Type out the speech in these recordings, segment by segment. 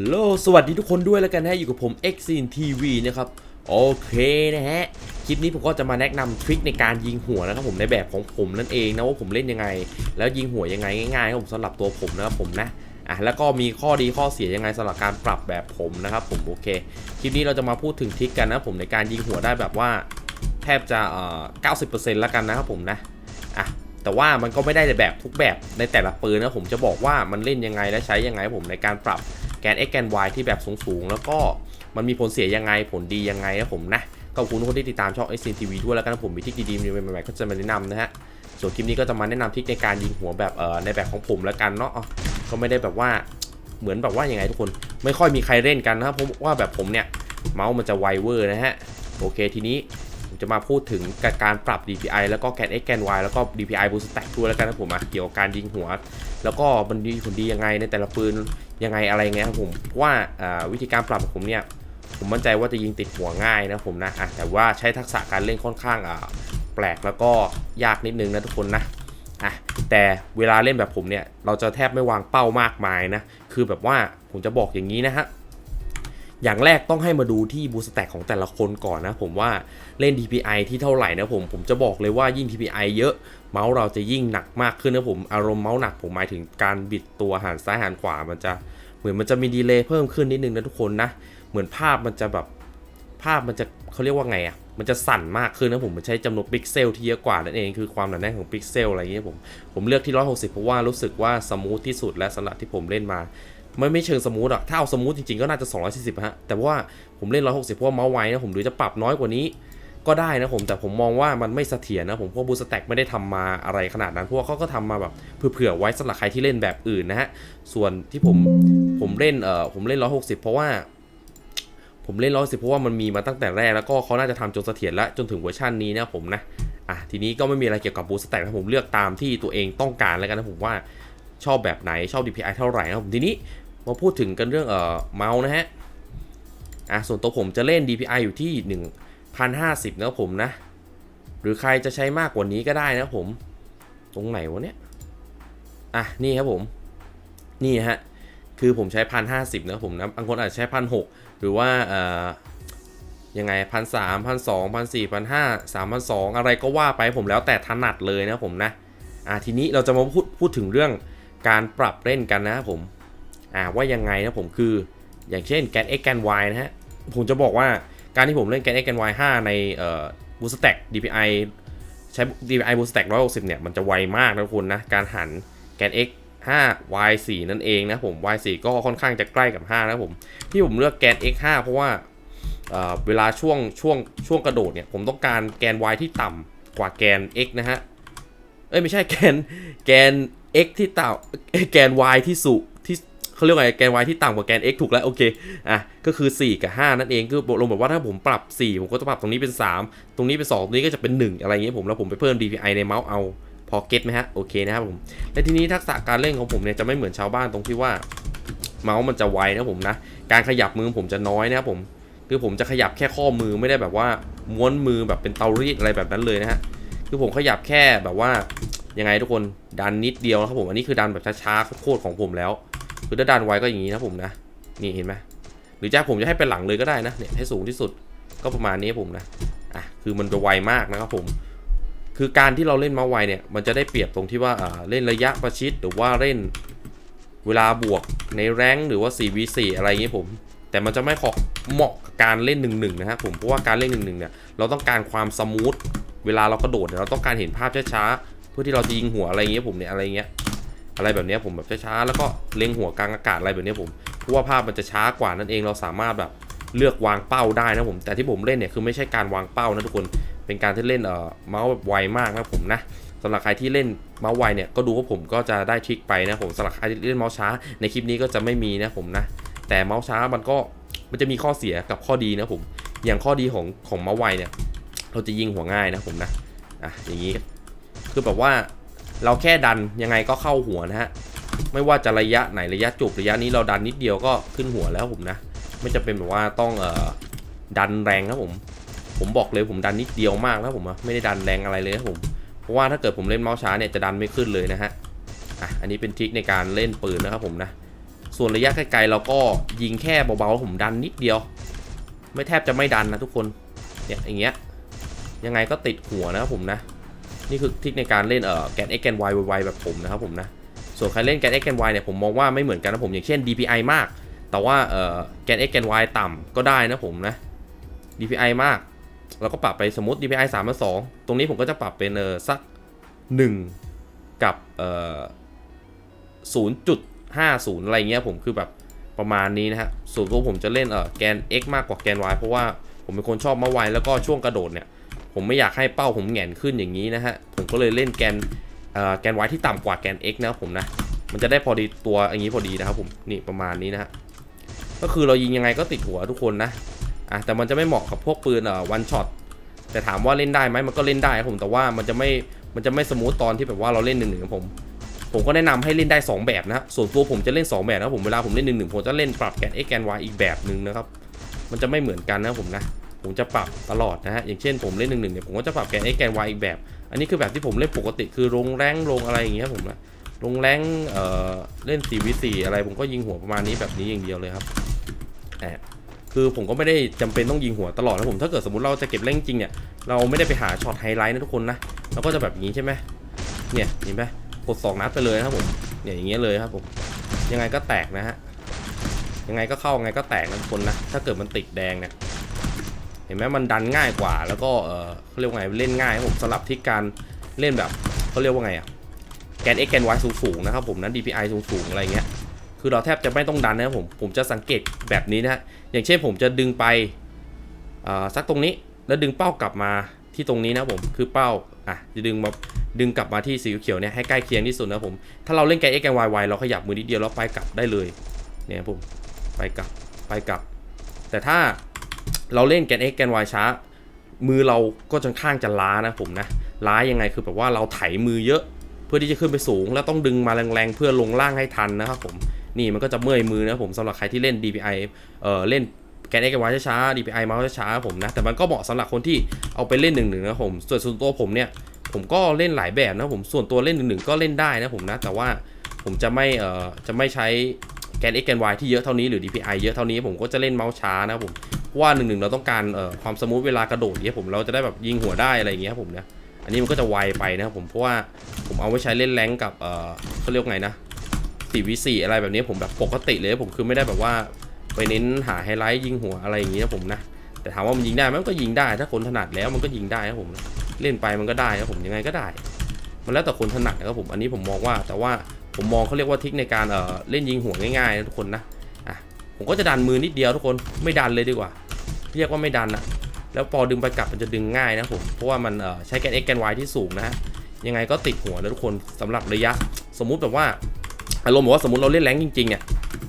ฮัลโหลสวัสดีทุกคนด้วยแล้วกันนะอยู่กับผม x i n TV นะครับ โอเคนะฮะ คลิปนี้ผมก็จะมาแนะนำทริคในการยิงหัวนะครับผมในแบบของผมนั่นเองนะว่าผมเล่นยังไง แล้วยิงหัวยังไงง่ายๆครับผมสำหรับตัวผมนะครับผมนะอะแล้วก็มีข้อดีข้อเสียยังไงสำหรับการปรับแบบผมนะครับผมโอเค คลิปนี้เราจะมาพูดถึงทริคกันนะผมในการยิงหัวได้แบบว่า แทบจะเอ่อ90%แล้วกันนะครับผมนะอะแต่ว่ามันก็ไม่ได้แบบทุกแบบในแต่ละปืนนะผมจะบอกว่ามันเล่นยังไงและใช้ยังไงผมในการปรับ แกน x แกน y ที่แบบสูงๆ แล้วก็มันมีผลเสียยังไงผลดียังไงนะผมนะก็ขอบคุณทุกคนที่ติดตามช่อง s อ TV ด้วยแล้วกันผมมีทริคดีๆใหม่ๆก็จะมาแนะนำนะฮะส่วนคลิปนี้ก็จะมาแนะนำทริคในการยิงหัวแบบเอ่อในแบบของผมแล้วกันเนาะก็ไม่ได้แบบว่าเหมือนแบบว่ายังไงทุกคนไม่ค่อยมีใครเล่นกันนะครับเพราะว่าแบบผมเนี่ยเมาส์มันจะไวเวอร์นะฮะโอเคทีนี้ ผมจะมาพูดถึงการปรับ DPI แล้วก็แกน X แกน Y แล้วก็ DPI Boost Stack ด้วยแล้วกันนะผมอะเกี่ยวกับการยิงหัว แล้วก็มันดีผลดียังไงในแต่ละปืนยังไงอะไรเงี้ยครับผมว่าวิธีการปรับของผมเนี่ยผมมั่นใจว่าจะยิงติดหัวง่ายนะผมนะแต่ว่าใช้ทักษะการเล่นค่อนข้างแปลกแล้วก็ยากนิดนึงนะทุกคนนะอะแต่เวลาเล่นแบบผมเนี่ยเราจะแทบไม่วางเป้ามากมายนะคือแบบว่าผมจะบอกอย่างนี้นะฮะ อย่างแรกต้องให้มาดูที่บูสแต็กของแต่ละคนก่อนนะ ผมว่าเล่น DPI ที่เท่าไหร่นะผมผมจะบอกเลยว่ายิ่ง DPI เยอะเมาส์เราจะยิ่งหนักมากขึ้นนะผมอารมณ์เมาส์หนักผมหมายถึงการบิดตัวหันซ้ายหันขวามันจะเหมือนมันจะมีดีเลย์เพิ่มขึ้นนิดนึงนะทุกคนนะเหมือนภาพมันจะแบบภาพมันจะเขาเรียกว่าไงอะ่ะมันจะสั่นมากขึ้นนะผมมันใช้จำนวนพิกเซลที่เยอะกว่านั่นเองคือความหนาแน่นของพิกเซลอะไรอย่างเงี้ยผมผมเลือกที่ 160 เพราะว่ารู้สึกว่าสมูทที่สุดและสำหรับที่ผมเล่นมา ไม่ไม่เชิงสมูทอะถ้าเอาสมูทจริงๆก็น่าจะ 240 ฮะ แต่ว่าผมเล่น 160 เพราะว่าเมาส์ไวนะผมหรือจะปรับน้อยกว่านี้ก็ได้นะผมแต่ผมมองว่ามันไม่เสถียรนะผมเพราะบูสแต็กไม่ได้ทำมาอะไรขนาดนั้น เพราะว่าเขาก็ทำมาแบบเผื่อไว้สำหรับใครที่เล่นแบบอื่นนะฮะ ส่วนที่ผมผมเล่นเอ่อผมเล่น 160 เพราะว่า ผมเล่น 160 เพราะว่ามันมีมาตั้งแต่แรกแล้วก็เขาน่าจะทำจนเสถียรและจนถึงเวอร์ชันนี้นะผมนะอะทีนี้ก็ไม่มีอะไรเกี่ยวกับบูสแต็กนะผมเลือกตามที่ตัวเองต้องการแล้วกันนะผมว่าชอบแบบไหนชอบ DPI เท่าไหร่นะผมทีนี้ มาพูดถึงกันเรื่องเอ่อเมาส์นะฮะ อะส่วนตัวผมจะเล่น DPI อยู่ที่ 1050นะครับผมนะ หรือใครจะใช้มากกว่านี้ก็ได้นะผม ตรงไหนวะเนี่ย อะนี่ครับผม นี่ฮะ คือผมใช้พันห้าสิบนะผมนะบางคนอาจจะใช้พันหกหรือว่าเอ่อยังไงพันสามพันสองพันสี่พันห้าสามพันสองอะไรก็ว่าไปผมแล้วแต่ถนัดเลยนะผมนะ อะทีนี้เราจะมาพูดพูดถึงเรื่องการปรับเล่นกันนะครับผม อ่าว่ายังไงนะผมคือ อย่างเช่นแกน x แกน y นะฮะ ผมจะบอกว่าการที่ผมเล่นแกน x แกน y 5 ในเอ่อ boost stack DPI ใช้ DPI boost stack 160 เนี่ย มันจะไวมากนะทุกคนนะ การหันแกน x 5 y 4นั่นเองนะผม y 4ก็ค่อนข้างจะใกล้กับ 5 นะผม ที่ผมเลือกแกน x 5เพราะว่าเอ่อเวลาช่วงช่วงช่วงกระโดดเนี่ย ผมต้องการแกน y ที่ต่ำกว่าแกน x นะฮะ เอ้ยไม่ใช่แกนแกน x ที่ต่ำแกน y ที่สุที่ เขาเรียกว่าแกน y ที่ต่ำกว่าแกน x ถูกแล้วโอเคอะก็คือ 4 กับ 5 นั่นเองคือลงแบบว่าถ้าผมปรับ 4 ผมก็จะปรับตรงนี้เป็น 3 ตรงนี้เป็น 2 ตรงนี้ก็จะเป็น 1 อะไรอย่างเงี้ยผมแล้วผมไปเพิ่ม DPI ในเมาส์เอาพอเก็ตไหมฮะโอเคนะครับผมและทีนี้ทักษะการเล่นของผมเนี่ยจะไม่เหมือนชาวบ้านตรงที่ว่าเมาส์มันจะไวนะผมนะ การขยับมือผมจะน้อยนะครับผมคือผมจะขยับแค่ข้อมือไม่ได้แบบว่าม้วนมือแบบเป็นเตารีดอะไรแบบนั้นเลยนะฮะคือผมขยับแค่แบบว่ายังไงทุกคนดันนิดเดียวนะครับผมอันนี้คือดันแบบช้าๆโคตรของผมแล้ว คือถ้าดันไวก็อย่างนี้นะผมนะ นี่เห็นไหมหรือจะผมจะให้เป็นหลังเลยก็ได้นะเนี่ยให้สูงที่สุดก็ประมาณนี้ผมนะอะคือมันจะไวมากนะครับผมคือการที่เราเล่นมาไวเนี่ยมันจะได้เปรียบตรงที่ว่าอ่าเล่นระยะประชิดหรือว่าเล่นเวลาบวกในแรงหรือว่า 4v4 อะไรอย่างนี้ผม แต่มันจะไม่เหมาะกับการเล่น1นึนะครับผมเพราะว่าการเล่น1นึเนี่ยเราต้องการความสมูทเวลาเรากระโดดเนี่ยเราต้องการเห็นภาพช้าๆเพื่อที่เราจะยิงหัวอะไรเงี้ยผมเนี่ยอะไรเงี้ย อะไรแบบนี้ผมแบบช้าๆแล้วก็เล็งหัวกลางอากาศอะไรแบบนี้ผมเพราะว่าภาพมันจะช้ากว่านั่นเองเราสามารถแบบเลือกวางเป้าได้นะผม แต่ที่ผมเล่นเนี่ยคือไม่ใช่การวางเป้านะทุกคนเป็นการที่เล่นเอ่อเมาส์แบบไวมากนะผมนะสำหรับใครที่เล่นเมาส์ไวเนี่ยก็ดูว่าผมก็จะได้ทริคไปนะผมสำหรับใครที่เล่นเมาส์ช้า ในคลิปนี้ก็จะไม่มีนะผมนะแต่เมาส์ช้ามันก็มันจะมีข้อเสียกับข้อดีนะผมอย่างข้อดีของของเมาส์ไวเนี่ย เราจะยิงหัวง่ายนะผมนะอะอย่างนี้คือแบบว่า เราแค่ดันยังไงก็เข้าหัวนะฮะไม่ว่าจะระยะไหนระยะจบระยะนี้เราดันนิดเดียวก็ขึ้นหัวแล้วผมนะ ไม่จะเป็นแบบว่าต้องเอ่อดันแรงนะผม ผมบอกเลยผมดันนิดเดียวมากนะผมอะไม่ได้ดันแรงอะไรเลยนะผมเพราะว่าถ้าเกิดผมเล่นเมาส์ช้าเนี่ยจะดันไม่ขึ้นเลยนะฮะอะอันนี้เป็นทริคในการเล่นปืนนะครับผมนะส่วนระยะไกลๆเราก็ยิงแค่เบาๆผมดันนิดเดียว ไม่แทบจะไม่ดันนะทุกคนเนี่ยอย่างเงี้ยยังไงก็ติดหัวนะครับผมนะ นี่คือทริคในการเล่นเอ่อแกน x แกน y ไวๆแบบผมนะครับผมนะ ส่วนใครเล่นแกน x แกน y เนี่ยผมมองว่าไม่เหมือนกันนะผมอย่างเช่น DPI มาก แต่ว่าเอ่อแกน x แกน y ต่ำก็ได้นะผมนะ DPI มากเราก็ปรับไปสมมติ DPI 3มา2ตรงนี้ผมก็จะปรับเป็นเออสัก 1 กับเอ่อ0.50อะไรเงี้ยผมคือแบบประมาณนี้นะฮะส่วนตัวผมจะเล่นเอ่อแกน x มากกว่าแกน y เพราะว่าผมเป็นคนชอบมาไวแล้วก็ช่วงกระโดดเนี่ย ผมไม่อยากให้เป้าผมแหงนขึ้นอย่างนี้นะฮะ ผมก็เลยเล่นแกนแกน y ที่ต่ำกว่าแกน x นะครับผมนะ มันจะได้พอดีตัวอย่างนี้พอดีนะครับผม นี่ประมาณนี้นะฮะ ก็คือเรายิงยังไงก็ติดหัวทุกคนนะอะแต่มันจะไม่เหมาะกับพวกปืนเอ่อวันช็อต แต่ถามว่าเล่นได้ไหมมันก็เล่นได้ครับผม แต่ว่ามันจะไม่ มันจะไม่สมูทตอนที่แบบว่าเราเล่นหนึ่งหนึ่งผม ผมก็แนะนำให้เล่นได้ 2 แบบนะครับส่วนตัวผมจะเล่น 2 แบบนะผม เวลาผมเล่นหนึ่งหนึ่งผมจะเล่นปรับแกน x แกน y อีกแบบหนึ่งนะครับ มันจะไม่เหมือนกันนะผมนะ ผมจะปรับตลอดนะฮะอย่างเช่นผมเล่นหนึ่งหนึ่งเนี่ยผมก็จะปรับแกน x แกน y อีกแบบ อันนี้คือแบบที่ผมเล่นปกติคือลงแรงลงอะไรอย่างเงี้ยผมนะลงแรงเอ่อเล่น4 v 4อะไร ผมก็ยิงหัวประมาณนี้แบบนี้อย่างเดียวเลยครับแอบคือผมก็ไม่ได้จำเป็นต้องยิงหัวตลอดนะผมถ้าเกิดสมมติเราจะเก็บแรงจริงเนี่ยเราไม่ได้ไปหาช็อตไฮไลท์นะทุกคนนะเราก็จะแบบนี้ใช่ไหมเนี่ยเห็นไหมกดสองนัดไปเลยนะครับผมเนี่ยอย่างเงี้ยเลยครับผมยังไงก็แตกนะฮะยังไงก็เข้ายังไงก็แตกนะทุกคนนะถ้าเกิดมันติดแดงเนี่ย ห็นไหมมันดันง่ายกว่า แล้วก็เออเขาเรียกว่าไงเล่นง่ายครับผมสำหรับที่การเล่นแบบเขาเรียกว่าไงอะแกน x แกน y สูงๆนะครับผมนะ DPI สูงๆอะไรเงี้ยคือเราแทบจะไม่ต้องดันนะครับผมผมจะสังเกตแบบนี้นะฮะอย่างเช่นผมจะดึงไปอ่าสักตรงนี้แล้วดึงเป้ากลับมาที่ตรงนี้นะผมคือเป้าอะจะดึงมาดึงกลับมาที่สีเขียวเนี่ยให้ใกล้เคียงที่สุดนะผมถ้าเราเล่นแกน x แกน y y เราขยับมือนิดเดียวแล้วไปกลับได้เลยเนี่ยครับผมไปกลับไปกลับ แต่ถ้า เราเล่นแกน x แกน y ช้า มือเราก็จะข้างจะล้านะผมนะ ล้ายังไงคือแบบว่าเราไถมือเยอะเพื่อที่จะขึ้นไปสูง แล้วต้องดึงมาแรงๆ เพื่อลงล่างให้ทันนะครับผมนี่มันก็จะเมื่อยมือนะผมสำหรับใครที่เล่น DPI เอ่อเล่นแกน x แกน y ช้า DPI มาช้าผมนะ แต่มันก็เหมาะสำหรับคนที่เอาไปเล่นหนึ่งหนึ่งนะผมส่วนส่วนตัวผมเนี่ยผมก็เล่นหลายแบบนะผมส่วนตัวเล่นหนึ่งหนึ่งก็เล่นได้นะผมนะแต่ว่าผมจะไม่เอ่อจะไม่ใช้แกน x แกน y ที่เยอะเท่านี้หรือ DPI เยอะเท่านี้ผมก็จะเล่นเมาส์ช้านะผม เพราะว่าหนึ่งหนึ่งเราต้องการเอ่อความสมูทเวลากระโดดเนี่ยผมเราจะได้แบบยิงหัวได้อะไรอย่างเงี้ยครับผมนะอันนี้มันก็จะไวไปนะครับผมเพราะว่าผมเอาไว้ใช้เล่นแรงกับเอ่อเขาเรียกไงนะ4 v 4อะไรแบบนี้ผมแบบปกติเลยผมคือไม่ได้แบบว่าไปเน้นหาไฮไลท์ยิงหัวอะไรอย่างเงี้นะผมนะแต่ถามว่ามันยิงได้ไหมมันก็ยิงได้ ถ้าคนถนัดแล้วมันก็ยิงได้ครับผมเล่นไปมันก็ได้ครับผมยังไงก็ได้ มันแล้วแต่คนถนัดนะครับผมอันนี้ผมมองว่าแต่ว่าผมมองเขาเรียกว่าทิคในการเอ่อเล่นยิงหัวง่ายๆนะทุกคนนะ ผมก็จะดันมือนิดเดียวทุกคนไม่ดันเลยดีกว่า เรียกว่าไม่ดันอะแล้วพอดึงไปกลับมันจะดึงง่ายนะผมเพราะว่ามันใช้แกน x แกน y ที่สูงนะฮะยังไงก็ติดหัวนะทุกคนสำหรับระยะ สมมุติแบบว่าอารมณ์แบบว่าสมมติเราเล่นแรงจริงๆเนี่ย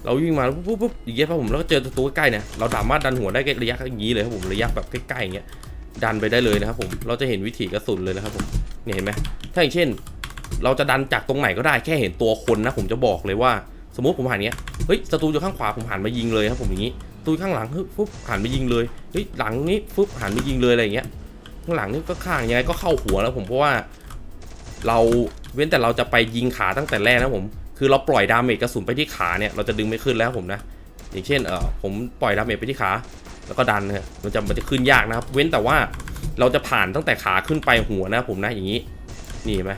เราวิ่งมาปุ๊บปุ๊บปุ๊บอย่างเงี้ยครับผมแล้วก็เจอตัวใกล้ๆเนี่ยเราสามารถดันหัวได้ระยะอย่างนี้เลยครับผมระยะแบบใกล้ๆอย่างเงี้ยดันไปได้เลยนะครับผมเราจะเห็นวิถีกระสุนเลยนะครับผมเนี่ยเห็นไหมถ้าอย่างเช่น เราจะดันจากตรงไหนก็ได้แค่เห็นตัวคนนะผมจะบอกเลยว่า สมมติผมหันเนี้ยเฮ้ยศัตรูอยู่ข้างขวาผมหันมายิงเลยครับผมอย่างนี้ตูข้างหลังเฮ้ยปุ๊บหันมายิงเลยเฮ้ยหลังนี้ปุ๊บหันมายิงเลยอะไรอย่างเงี้ยข้างหลังนี่ก็ข้างยังไงก็เข้าหัวแล้วผมเพราะว่าเราเว้นแต่เราจะไปยิงขาตั้งแต่แรกนะผมคือเราปล่อยดาเมจกระสุนไปที่ขาเนี่ยเราจะดึงไม่ขึ้นแล้วผมนะ อย่างเช่นเออผมปล่อยดาเมจไปที่ขา แล้วก็ดันนะมันจะมันจะขึ้นยากนะครับ เว้นแต่ว่าเราจะผ่านตั้งแต่ขาขึ้นไปหัวนะผมนะอย่างนี้นี่เห็นไหม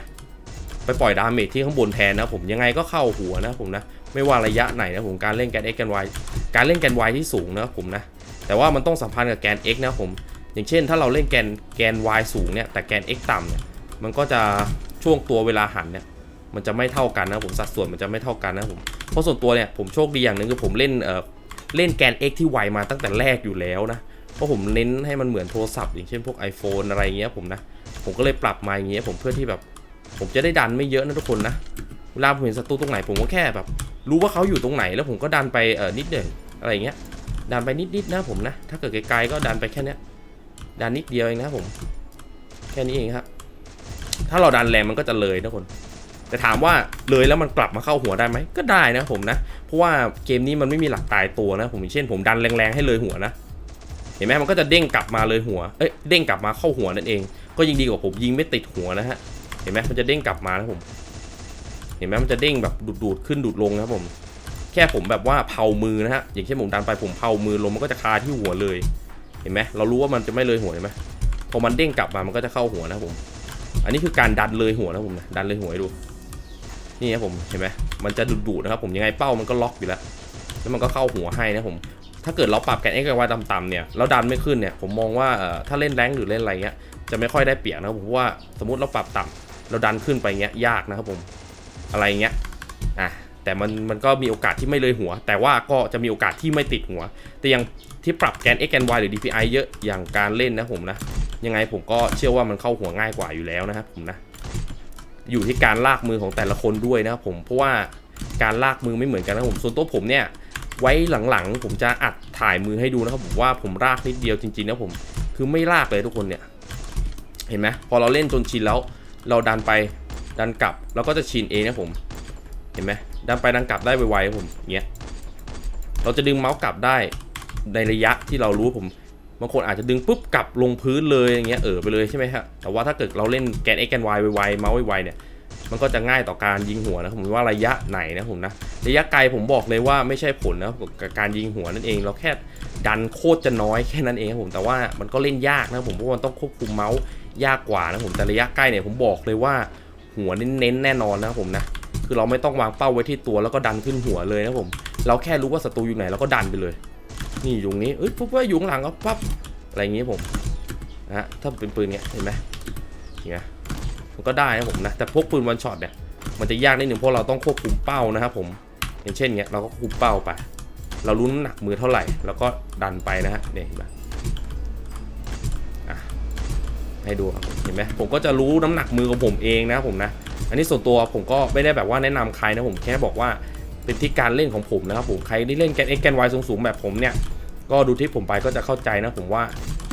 ไปปล่อยดาเมจที่ข้างบนแทนนะผมยังไงก็เข้าหัวนะผมนะ ไม่ว่าระยะไหนนะผมการเล่นแกน x แกน y การเล่นแกน y ที่สูงนะผมนะ แต่ว่ามันต้องสัมพันธ์กับแกน x นะผม อย่างเช่น ถ้าเราเล่นแกนแกน y สูงเนี่ยแต่แกน x ต่ำเนี่ยมันก็จะช่วงตัวเวลาหันเนี่ยมันจะไม่เท่ากันนะผมสัดส่วนมันจะไม่เท่ากันนะผมเพราะส่วนตัวเนี่ยผมโชคดีอย่างหนึ่งคือผมเล่นเอ่อเล่นแกน x ที่ไวมาตั้งแต่แรกอยู่แล้วนะเพราะผมเน้นให้มันเหมือนโทรศัพท์ อย่างเช่นพวก iPhone อะไรเงี้ยผมนะผมก็เลยปรับมาอย่างเงี้ยผมเพื่อที่แบบ ผมจะได้ดันไม่เยอะนะทุกคนนะเวลาผมเห็นศัตรูตรงไหนผมก็แค่แบบ รู้ว่าเขาอยู่ตรงไหนแล้วผมก็ดันไปเออนิดหนึ่งอะไรเงี้ยดันไปนิดๆนะผมนะ ถ้าเกิดไกลๆก็ดันไปแค่นี้ดันนิดเดียวเองนะผม แค่นี้เองครับถ้าเราดันแรงมันก็จะเลยนะคนแต่ถามว่าเลยแล้วมันกลับมาเข้าหัวได้ไหมก็ได้นะผมนะ เพราะว่าเกมนี้มันไม่มีหลักตายตัวนะ ผมเช่น ผมดันแรงๆให้เลยหัวนะ เห็นไหมมันก็จะเด้งกลับมาเลยหัว เอ้ยเด้งกลับมาเข้าหัวนั่นเอง ก็ยิงดีกว่าผมยิงไม่ติดหัวนะฮะ เห็นไหมมันจะเด้งกลับมานะผม เห็นไหมมันจะเด้งแบบดูดๆขึ้นดูดลงนะครับผม แค่ผมแบบว่าเผามือนะฮะ อย่างเช่นผมดันไปผมเผามือลมมันก็จะคาที่หัวเลย เห็นไหมเรารู้ว่ามันจะไม่เลยหัวเห็นไหมพอมันเด้งกลับมา มันก็จะเข้าหัวนะผม อันนี้คือการดันเลยหัวนะผมนะดันเลยหัวให้ดู นี่ครับผม เห็นไหมมันจะดุดๆนะครับผม ยังไงเป้ามันก็ล็อกอยู่แล้ว แล้วมันก็เข้าหัวให้นะผม ถ้าเกิดเราปรับแกน x กับ y ต่ำๆเนี่ยแล้วดันไม่ขึ้นเนี่ย ผมมองว่าถ้าเล่นแรงหรือเล่นอะไรเงี้ย จะไม่ค่อยได้เปรียบนะผมว่าสมมติเราปรับต่ำ เราดันขึ้นไปเงี้ยยากนะครับผมอะไรเงี้ยอะแต่มันมันก็มีโอกาสที่ไม่เลยหัว แต่ว่าก็จะมีโอกาสที่ไม่ติดหัว แต่ย่างที่ปรับแกน x แกน y หรือ dpi เยอะอย่างการเล่นนะผมนะยังไงผมก็เชื่อว่ามันเข้าหัวง่ายกว่าอยู่แล้วนะครับผมนะอยู่ที่การลากมือของแต่ละคนด้วยนะครับผมเพราะว่าการลากมือไม่เหมือนกันนะผมส่วนตัวผมเนี่ยไว้หลังๆ ผมจะอัดถ่ายมือให้ดูนะครับผมว่าผมรากนิดเดียวจริงๆนะผมคือไม่รากเลยทุกคนเนี่ย เห็นไหมพอเราเล่นจนชินแล้ว เราดันไปดันกลับเราก็จะชินเองนะผม เห็นไหมดันไปดันกลับได้ไวๆผมเงี้ยเราจะดึงเมาส์กลับได้ในระยะที่เรารู้ผมบางคนอาจจะดึงปุ๊บกลับลงพื้นเลยอย่างเงี้ยเออไปเลยใช่ไหมฮะแต่ว่าถ้าเกิดเราเล่นแกน x แกน y ไวๆเมาส์ไวๆเนี่ยมันก็จะง่ายต่อการยิงหัวนะผมว่าระยะไหนนะผมนะระยะไกลผมบอกเลยว่าไม่ใช่ผลนะกับการยิงหัวนั่นเอง เราแค่ดันโคตรจะน้อยแค่นั้นเองครับผมแต่ว่ามันก็เล่นยากนะผมเพราะมันต้องควบคุมเมาส์ ยากกว่านะผมแต่ระยะใกล้เนี่ยผมบอกเลยว่าหัวเน้นแน่นอนนะครับผมนะคือเราไม่ต้องวางเป้าไว้ที่ตัวแล้วก็ดันขึ้นหัวเลยนะผม เราแค่รู้ว่าศัตรูอยู่ไหนเราก็ดันไปเลย นี่อยู่นี้เอ้ยปุ๊บว่าอยู่ข้างหลังก็ปั๊บอะไรอย่างงี้ผมนะถ้าเป็นปืนเนี้ยเห็นไหมเห็นไหมมันก็ได้นะผมนะแต่พวกปืนวันช็อตเนี่ยมันจะยากนิดหนึ่งเพราะเราต้องควบคุมเป้านะครับผม อย่างเช่นเงี้ยเราก็ควบคุมเป้าไป เรารู้น้ำหนักมือเท่าไหร่ แล้วก็ดันไปนะฮะเนี่ยเห็นไหม ให้ดูครับเห็นไหมผมก็จะรู้น้ำหนักมือของผมเองนะผมนะ อันนี้ส่วนตัวผมก็ไม่ได้แบบว่าแนะนำใครนะผมแค่บอกว่าเป็นที่การเล่นของผมนะครับผมใครที่เล่นแกน x แกน y สูงๆแบบผมเนี่ยก็ดูที่ผมไปก็จะเข้าใจนะผมว่า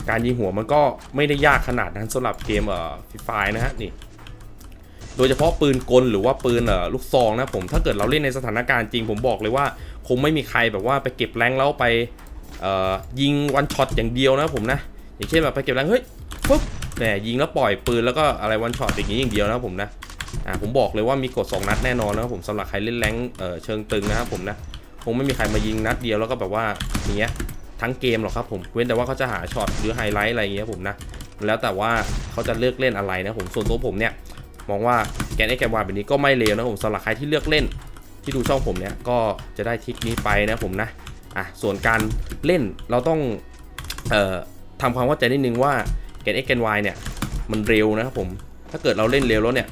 การยิงหัวมันก็ไม่ได้ยากขนาดนั้นสำหรับเกมเอ่อฟรีไฟนะฮะนี่โดยเฉพาะปืนกลหรือว่าปืนเอ่อลูกซองนะผมถ้าเกิดเราเล่นในสถานการณ์จริง ผมบอกเลยว่า คงไม่มีใครแบบว่าไปเก็บแรงแล้วไปเอ่อยิงวันช็อตอย่างเดียวนะผมนะอย่างเช่นแบบไปเก็บแรงเฮ้ยปุ๊บ แหมยิงแล้วปล่อยปืนแล้วก็อะไรวันช็อตอย่างนี้อย่างเดียวนะผมนะอ่าผมบอกเลยว่ามีกด 2 นัดแน่นอนนะครับผมสำหรับใครเล่นแรงเออเชิงตึงนะครับผมนะคงไม่มีใครมายิงนัดเดียวแล้วก็แบบว่าอย่างเงี้ยทั้งเกมหรอกครับผมเว้นแต่ว่าเขาจะหาช็อตหรือไฮไลท์อะไรอย่างเงี้ยผมนะแล้วแต่ว่าเขาจะเลือกเล่นอะไรนะผมส่วนตัวผมเนี่ยมองว่าแกน x แกน y แบบนี้ก็ไม่เลวนะผมสำหรับใครที่เลือกเล่นที่ดูช่องผมเนี่ยก็จะได้ทริคนี้ไปนะผมนะอะส่วนการเล่นเราต้องเอ่อทำความเข้าใจนิดนึงว่า แกน x แกน y เนี่ย มันเร็วนะครับผม ถ้าเกิดเราเล่นเร็วแล้วเนี่ย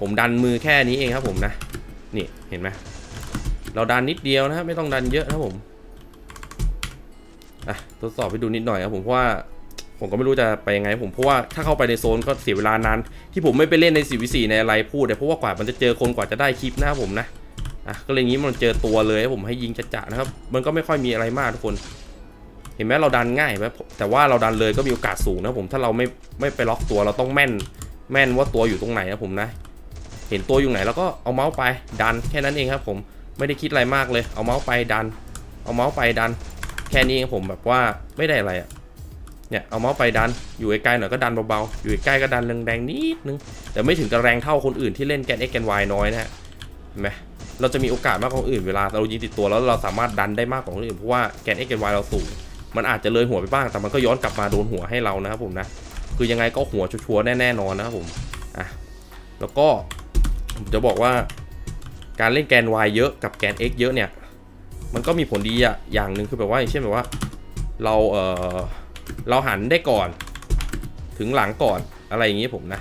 ผมดันมือแค่นี้เองครับผมนะ นี่เห็นไหมเราดันนิดเดียวนะครับไม่ต้องดันเยอะนะผมอะทดสอบให้ดูนิดหน่อยครับผมเพราะว่าผมก็ไม่รู้จะไปยังไงผมเพราะว่าถ้าเข้าไปในโซนก็เสียเวลานานที่ผมไม่ไปเล่นใน4วิ4ในอะไรพูดเนี่ยเพราะว่ากว่ามันจะเจอคนกว่าจะได้คลิปนะครับผมนะอะก็เลยงี้มันเจอตัวเลยผมให้ยิงจะๆนะครับ มันก็ไม่ค่อยมีอะไรมากทุกคน เห็นไหมเราดันง่ายไหมแต่ว่าเราดันเลยก็มีโอกาสสูงนะผมถ้าเราไม่ไม่ไปล็อกตัวเราต้องแม่นแม่นว่าตัวอยู่ตรงไหนนะผมนะ เห็นตัวอยู่ไหนแล้วก็เอาเมาส์ไปดันแค่นั้นเองครับ ผมไม่ได้คิดอะไรมากเลย เอาเมาส์ไปดัน เอาเมาส์ไปดัน แค่นี้เองผมแบบว่าไม่ได้อะไรอะเนี่ยเอาเมาส์ไปดันอยู่ใกล้ๆหน่อยก็ดันเบาๆอยู่ใกล้ก็ดันแรงๆนิดนึงแต่ไม่ถึงกับแรงเท่าคนอื่นที่เล่นแกน x แกน y น้อยนะฮะเห็นไหมเราจะมีโอกาสมากกว่าคนอื่นเวลาเรายิงติดตัวแล้วเราสามารถดันได้มากกว่าคนอื่นเพราะว่าแกน x แกน y เราสูง มันอาจจะเลยหัวไปบ้าง แต่มันก็ย้อนกลับมาโดนหัวให้เรานะครับผมนะ คือยังไงก็หัวชัวร์แน่ๆนอนนะครับผมอะแล้วก็ผมจะบอกว่าการเล่นแกน y เยอะกับแกน x เยอะเนี่ย มันก็มีผลดีอะอย่างหนึ่งคือแบบว่าเช่นแบบว่า เราเออเราหันได้ก่อน ถึงหลังก่อนอะไรอย่างงี้ผมนะ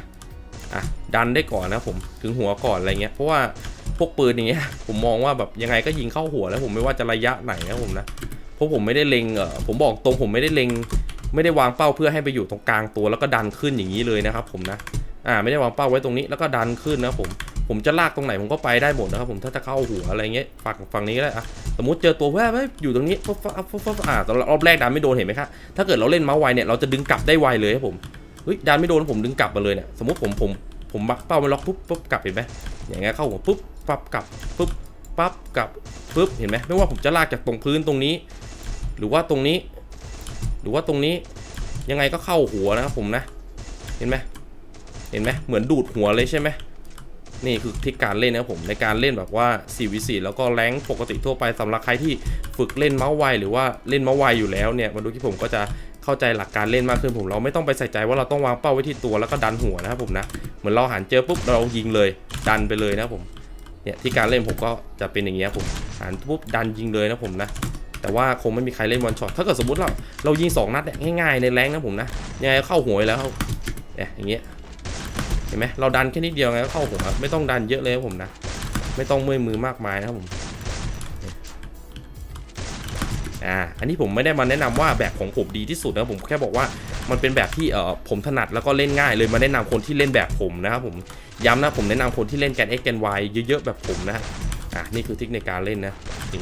อะดันได้ก่อนนะผมถึงหัวก่อนอะไรเงี้ยเพราะว่าพวกปืนอย่างเงี้ยผมมองว่าแบบยังไงก็ยิงเข้าหัวแล้วผมไม่ว่าจะระยะไหนนะผมนะ ราะผมไม่ได้เล็งเออผมบอกตรงผมไม่ได้เล็ง ไม่ได้วางเป้าเพื่อให้ไปอยู่ตรงกลางตัวแล้วก็ดันขึ้นอย่างนี้เลยนะครับ ผมนะอ่าไม่ได้วางเป้าไว้ตรงนี้แล้วก็ดันขึ้นนะผมผมจะลากตรงไหนผมก็ไปได้หมดนะครับผมถ้าจะเข้าหัวอะไรเงี้ยฝั่งฝั่งนี้ก็ได้อะสมมติเจอตัวแวบๆอยู่ตรงนี้ปุ๊บปั๊บปุ๊บปั๊บอ่าตอนรอบแรกดันไม่โดนเห็นไหมครับถ้าเกิดเราเล่นเมาส์ไวเนี่ยเราจะดึงกลับได้ไวเลยครับผมเฮ้ยดันไม่โดนผมดึงกลับมาเลยเนี่ยสมมติผมผมผมบักเป้าไม่ล็อกปุ๊บปุ๊บกลับเห็นไหมอย่างเงี้ยเข้าหัวปุ๊บปั๊บกลับปุ๊บปั๊บกลับปุ๊บเห็นไหมไม่ว่าผมจะลากจากตรงพื้นตรงนี้ หรือว่าตรงนี้ หรือว่าตรงนี้ยังไงก็เข้าหัวนะครับผมนะ เห็นไหมเห็นไหมเหมือนดูดหัวเลยใช่ไหมนี่คือทริกการเล่นนะครับผมในการเล่นแบบว่า 4v4 แล้วก็แรงปกติทั่วไปสำหรับใครที่ฝึกเล่นเมาส์ไวหรือว่าเล่นเมาส์ไวอยู่แล้วเนี่ยมาดูที่ผมก็จะเข้าใจหลักการเล่นมากขึ้นผม เราไม่ต้องไปใส่ใจว่าเราต้องวางเป้าไว้ที่ตัวแล้วก็ดันหัวนะครับผมนะเหมือนเราหันเจอปุ๊บเรายิงเลย ดันไปเลยนะผมเนี่ยที่การเล่นผมก็จะเป็นอย่างเงี้ยผมหันปุ๊บดันยิงเลยนะผมนะ แต่ว่าคงไม่มีใครเล่นวันช็อตถ้าเกิดสมมติเราเรายิงสองนัดเนี่ยง่ายๆในแรงนะผมนะยังไงเข้าหัวยแล้วเนี่ยอย่างเงี้ยเห็นไหมเราดันแค่นิดเดียวไงก็เข้าผมครับไม่ต้องดันเยอะเลยครับผมนะ ไม่ต้องเมื่อยมือมากมายนะครับผมอ่าอันนี้ผมไม่ได้มาแนะนำว่าแบบของผมดีที่สุดนะผมแค่บอกว่ามันเป็นแบบที่เออผมถนัดแล้วก็เล่นง่ายเลยมาแนะนำคนที่เล่นแบบผมนะครับผมย้ำนะผมแนะนำคนที่เล่นแกน X แกน Y เยอะๆแบบผมนะอะนี่คือเทคนิคการเล่นนะนี่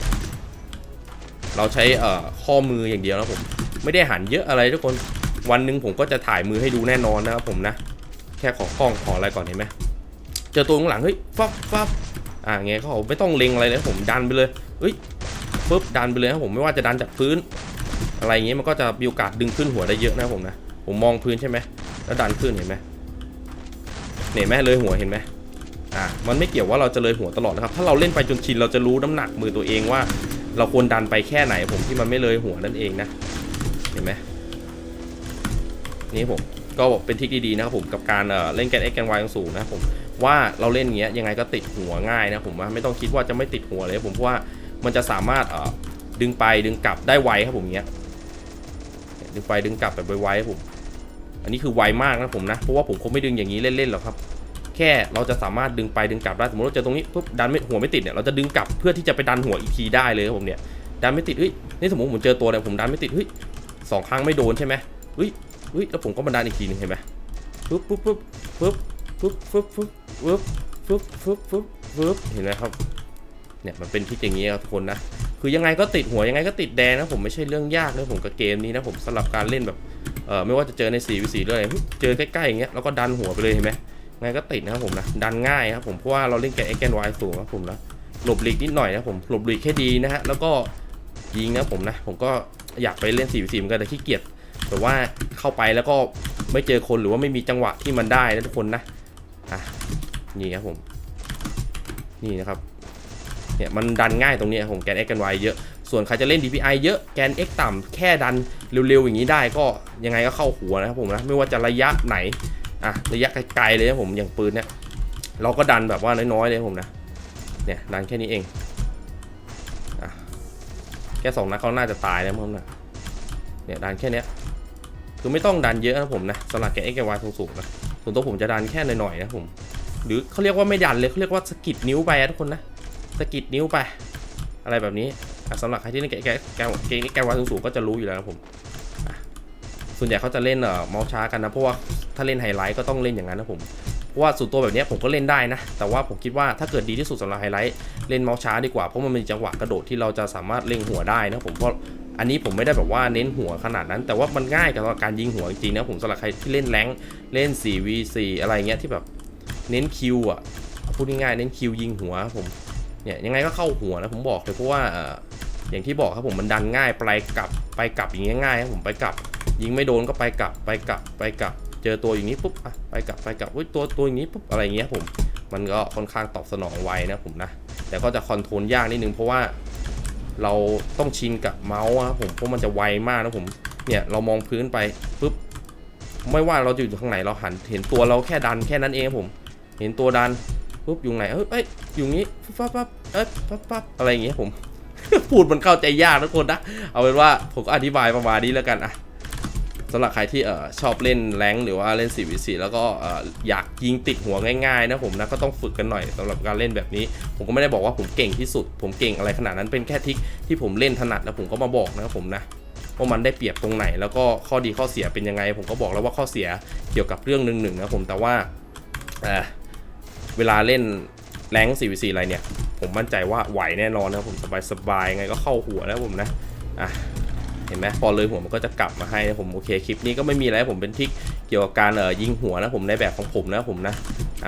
เราใช้ข้อมืออย่างเดียวนะผม ไม่ได้หันเยอะอะไรทุกคนวันหนึ่งผมก็จะถ่ายมือให้ดูแน่นอนนะครับผมนะแค่ขอกล้องขออะไรก่อนเห็นไหมเจอตัวข้างหลังเฮ้ยฟับฟับอ่าไงเขาบอกไม่ต้องเล็งอะไรเลยผมดันไปเลยเฮ้ยปุ๊บดันไปเลยครับผมไม่ว่าจะดันจากพื้น อะไรอย่างเงี้ยมันก็จะมีโอกาสดึงขึ้นหัวได้เยอะนะผมนะผมมองพื้นใช่ไหมแล้วดันขึ้นเห็นไหมเห็นไหมเลยหัวเห็นไหมอ่ามันไม่เกี่ยวว่าเราจะเลยหัวตลอดนะครับ ถ้าเราเล่นไปจนชินเราจะรู้น้ำหนักมือตัวเองว่า เราควรดันไปแค่ไหนผมที่มันไม่เลยหัวนั่นเองนะ เห็นไหมนี่ผมก็เป็นทริคดีๆนะครับผมกับการเอ่อเล่นแกน X แกน Y สูงนะผมว่าเราเล่นอย่างเงี้ยยังไงก็ติดหัวง่ายนะผมว่าไม่ต้องคิดว่าจะไม่ติดหัวเลยผมเพราะว่ามันจะสามารถเอดึงไปดึงกลับได้ไวครับผมเงี้ยดึงไปดึงกลับแบบไวๆครับผม อันนี้คือไวมากนะผมนะเพราะว่าผมคงไม่ดึงอย่างนี้เล่นๆหรอกครับ แค่เราจะสามารถดึงไปดึงกลับได้สมมติเราเจอตรงนี้ปุ๊บดันไม่หัวไม่ติดเนี่ยเราจะดึงกลับเพื่อที่จะไปดันหัวอีกทีได้เลยครับผมเนี่ยดันไม่ติดเฮ้ยนี่สมมติผมเจอตัวเนี่ยผมดันไม่ติดเฮ้ยสองครั้งไม่โดนใช่ไหมเฮ้ยเฮ้ยแล้วผมก็มาดันอีกทีนึงเห็นไหมปุ๊บปุ๊บปุ๊บปุ๊บปุ๊บปุ๊บปุ๊บปุ๊บปุ๊บปุ๊บปุ๊บปุ๊บเห็นไหมครับเนี่ยมันเป็นที่อย่างนี้ครับทุกคนนะคือยังไงก็ติดหัวยังไงก็ติดแดงนะผมไม่ใช่เรื่องยากนะผมกับเกมนี้นะผมสำหรับการเล่นแบบเออไม่ว่าจะเจอใน4 v 4เลยเจอใกล้ๆอย่างเงี้ยแล้วก็ดันหัวไปเลยเห็นไหม ไงก็ติดนะครับผมนะดันง่ายครับผมเพราะว่าเราเล่นแกน X แกน Y สูงครับผมนะหลบหลีกนิดหน่อยนะผมหลบหลีกแค่ดีนะฮะแล้วก็ยิงนะผมนะผมก็อยากไปเล่น4 v 4เหมือนกันแต่ขี้เกียจแต่ว่าเข้าไปแล้วก็ไม่เจอคนหรือว่าไม่มีจังหวะที่มันได้นะทุกคนนะอะนี่ครับผมนี่นะครับเนี่ยมันดันง่ายตรงนี้ผมแกน X กัน Y เยอะ ส่วนใครจะเล่น DPI เยอะแกน X ต่ำแค่ดันเร็วๆอย่างนี้ได้ก็ยังไงก็เข้าหัวนะครับผมนะไม่ว่าจะระยะไหน อะระยะไกลๆเลยนะผมอย่างปืนเนี่ยเราก็ดันแบบว่าน้อยๆเลยผมนะเนี่ยดันแค่นี้เองอะแค่สองนัดเขาน่าจะตายแล้วมั้งนะเนี่ยดันแค่เนี้ยคือไม่ต้องดันเยอะนะผมนะสำหรับแกเอ็กแกวายสูงๆนะส่วนตัวผมจะดันแค่หน่อยๆนะผมหรือเขาเรียกว่าไม่ดันเลยเขาเรียกว่าสกิดนิ้วไปอะทุกคนนะสกิดนิ้วไป อะไรแบบนี้สำหรับใครที่เล่นแกแกแกแกวายสูงๆก็จะรู้อยู่แล้วนะผม ส่วนใหญ่เขาจะเล่นเอ่อเมาส์ช้ากันนะเพราะว่าถ้าเล่นไฮไลท์ก็ต้องเล่นอย่างนั้นนะผมเพราะว่าส่วนตัวแบบนี้ผมก็เล่นได้นะ แต่ว่าผมคิดว่าถ้าเกิดดีที่สุดสำหรับไฮไลท์เล่นเมาส์ช้าดีกว่าเพราะมันมีจังหวะกระโดดที่เราจะสามารถเล็งหัวได้นะผมเพราะอันนี้ผมไม่ได้แบบว่าเน้นหัวขนาดนั้น แต่ว่ามันง่ายกับการยิงหัวจริงๆนะผมสำหรับใครที่เล่นแรงเล่น 4v4 อะไรเงี้ยที่แบบเน้นคิวอะพูดง่ายๆเน้นคิวยิงหัวผมเนี่ยยังไงก็เข้าหัวนะผมบอกเลยเพราะว่าเอ่ออย่างที่บอกครับผมมันดันง่ายไปกลับไปกลับอย่างเงี้ยง่ายครับผมไปกลับ ยิงไม่โดนก็ไปกลับไปกลับไปกลับ เจอตัวอย่างนี้ปุ๊บอะไปกลับไปกลับเฮ้ยตัวตัวอย่างนี้ปุ๊บอะไรเงี้ยผม มันก็ค่อนข้างตอบสนองไวนะผมนะ แต่ก็จะคอนโทรลยากนิดนึงเพราะว่าเราต้องชินกับเมาส์ครับผมเพราะมันจะไวมากนะผมเนี่ยเรามองพื้นไปปุ๊บไม่ว่าเราจะอยู่ทางไหนเราหันเห็นตัวเราแค่ดันแค่นั้นเองผม เห็นตัวดันปุ๊บอยู่ไหนเอ้ยเอ้ยอยู่งี้ปั๊บปั๊บเอ้ยปั๊บปั๊บอะไรอย่างเงี้ยผม พูดมันเข้าใจยากทุกคนนะ เอาเป็นว่าผมก็อธิบายประมาณนี้แล้วกันอะ สำหรับใครที่เอ่อชอบเล่นแรงหรือว่าเล่น 4v4 แล้วก็เอ่ออยากยิงติดหัวง่ายๆนะผมนะก็ต้องฝึกกันหน่อยสำหรับการเล่นแบบนี้ ผมก็ไม่ได้บอกว่าผมเก่งที่สุด ผมเก่งอะไรขนาดนั้นเป็นแค่ทริคที่ผมเล่นถนัดแล้วผมก็มาบอกนะครับผมนะว่ามันได้เปรียบตรงไหน แล้วก็ข้อดีข้อเสียเป็นยังไง ผมก็บอกแล้วว่าข้อเสียเกี่ยวกับเรื่องหนึ่งๆนะผมแต่ว่าเออเวลาเล่นแรง 4v4 อะไรเนี่ย ผมมั่นใจว่าไหวแน่นอนนะผมสบายๆไงก็เข้าหัวแล้วผมนะอะ ห็นไหมพอเลยหัวมันก็จะกลับมาให้นะผมโอเคคลิปนี้ก็ไม่มีอะไรผมเป็นทริคเกี่ยวกับการเอ่อยิงหัวนะผมในแบบของผมนะผมนะ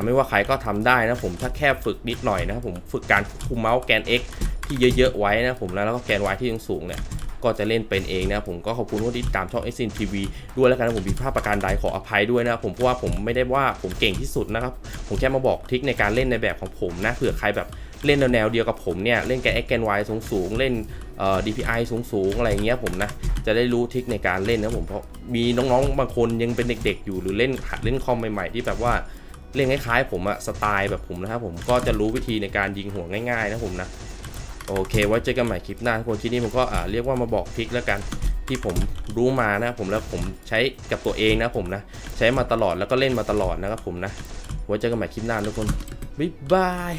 ไม่ว่าใครก็ทำได้นะผมถ้าแค่ฝึกนิดหน่อยนะผมฝึกการคุมเมาส์แกน X ที่เยอะๆไว้นะผมแล้วแล้วก็แกน Y ที่ยังสูงเนี่ยก็จะเล่นเป็นเองนะผมก็ขอบคุณที่ติดตามช่อง x อ TV ด้วยแล้วกันนะผมผิดพลาดประการใดขออภัยด้วยนะผมเพราะว่าผมไม่ได้ว่าผมเก่งที่สุดนะครับผมแค่มาบอกทริคในการเล่นในแบบของผมนะเผื่อใครแบบ เล่นแนวเดียวกับผมเนี่ย เล่นแกน x แกน y สูงสูงเล่นเอ่อ DPI สูงสูงอะไรเงี้ยผมนะ จะได้รู้ทิคในการเล่นนะผมเพราะมีน้องๆบางคนยังเป็นเด็กๆอยู่หรือเล่นหัดเล่นคอมใหม่ๆที่แบบว่าเล่นคล้ายๆผมอะสไตล์แบบผมนะครับผมก็จะรู้วิธีในการยิงหัวง่ายๆนะผมนะโอเคไว้เจอกันใหม่คลิปหน้าทุกคนที่นี่ผมก็อ่าเรียกว่ามาบอกทิคแล้วกันที่ผมรู้มานะผมแล้วผมใช้กับตัวเองนะผมนะ ใช้มาตลอดแล้วก็เล่นมาตลอดนะครับผมนะไว้เจอกันใหม่คลิปหน้าทุกคนบ๊ายบาย